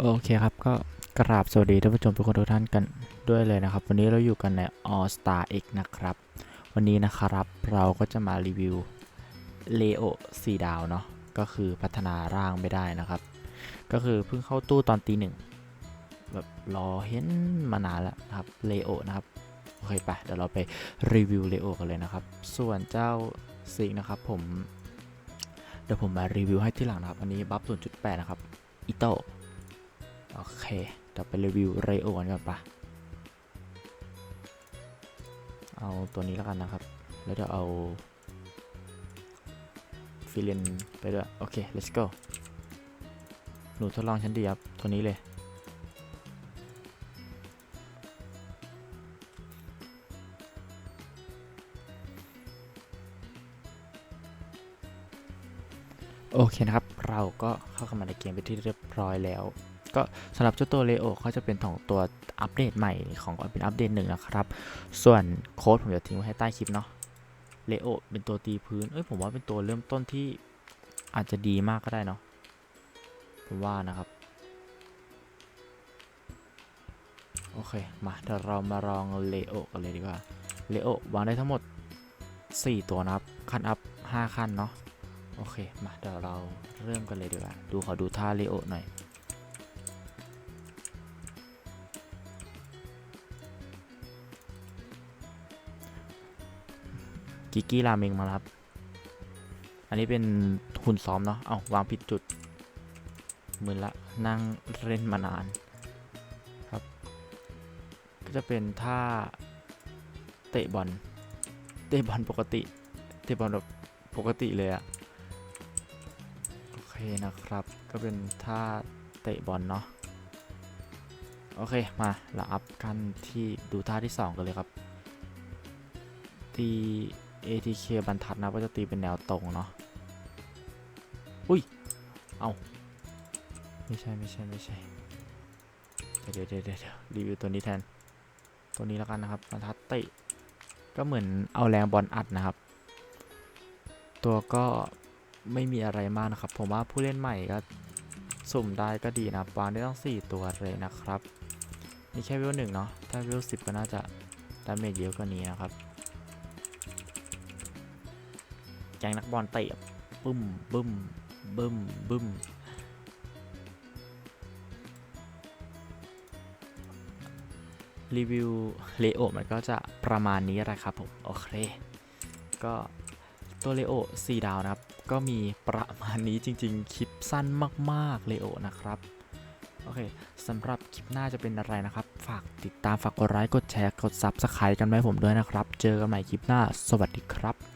โอเคครับก็กราบสวัสดีท่านผู้ชมทุกคนทุกท่านกันด้วยเลยนะครับ วันนี้เราอยู่กันใน All Star X นะครับ วันนี้นะครับเราก็จะมารีวิว Leo 4ดาวเนาะก็คือพัฒนาร่างไม่ได้นะครับ ก็คือเพิ่งเข้าตู้ตอนตีหนึ่งแบบรอเห็นมานานแล้วนะครับ Leo นะครับโอเคไปเดี๋ยวเราไปรีวิว Leo กันเลยนะครับ ส่วนเจ้าซิกนะครับผมเดี๋ยวผมมารีวิวให้ที่หลังนะครับ อันนี้บัฟ0.8 นะครับอิโต โอเคเดี๋ยวไปรีวิวไรโอกันก่อนปะเอาตัวนี้แล้วกันนะครับ แล้วเดี๋ยวเอาฟิเลนไปด้วย โอเค let's go หนูทดลองชั้นดีครับ ตัวนี้เลย โอเคนะครับ เราก็เข้าเข้ามาในเกมไปที่เรียบร้อยแล้ว ก็สำหรับเจ้าตัวเลโอเขาจะเป็นของตัวอัปเดตใหม่ของเป็นอัปเดตหนึ่งนะครับ ส่วนโค้ดผมจะทิ้งไว้ให้ใต้คลิปเนาะเลโอเป็นตัวตีพื้น เอ้ยผมว่าเป็นตัวเริ่มต้นที่อาจจะดีมากก็ได้เนาะผมว่านะครับ โอเค มาเดี๋ยวเรามาลองเลโอกันเลยดีกว่าเลโอวางได้ทั้งหมด 4 ตัวนะครับ ขั้นอัพ 5 ขั้นเนาะ โอเค มาเดี๋ยวเราเริ่มกันเลยดีกว่า ดูขอดูท่าเลโอหน่อย กิกกี้ราเมงมาครับ อันนี้เป็นหุ่นซ้อมเนาะ เอาวางผิดจุดมือละนั่งเล่นมานานครับ ก็จะเป็นท่าเตะบอล เตะบอลปกติ เตะบอลแบบปกติเลยอะโอเคนะครับ ก็เป็นท่าเตะบอลเนาะ โอเค มาเราอัพกันที่ดูท่าที่ 2 กันเลยครับตี ATK บรรทัดนะก็จะตีเป็นแนวตรงเนาะ อุ้ย เอาไม่ใช่ไม่ใช่ไม่ใช่ เดี๋ยวเดี๋ยวเดี๋ยวเรีวิวตัวนี้แทน ตัวนี้แล้วกันนะครับบรรทัดเตะก็เหมือนเอาแรงบอลอัดนะครับ ตัวก็ไม่มีอะไรมากนะครับ ผมว่าผู้เล่นใหม่ก็สุ่มได้ก็ดีนะครับวางได้ต้อง 4 ตัวเลยนะครับมีแค่เวหนึ่งเนาะ ถ้าเวสิบก็น่าจะดาเมจเยอะกว่านี้นะครับ กงนักบอลเตะบึ้มบึ้มบึ้มบึ้มรีวิวเลโอมันก็จะประมาณนี้แหละครับผมโอเคก็ตัวเลโอ4ดาวนะครับ ก็มีประมาณนี้จริงๆ คลิปสั้นมากๆเลโอนะครับโอเคสำหรับคลิปหน้าจะเป็นอะไรนะครับ ฝากติดตามฝากกดไลค์กดแชร์กด Subscribe กันไว้ผมด้วยนะครับ เจอกันใหม่คลิปหน้า สวัสดีครับ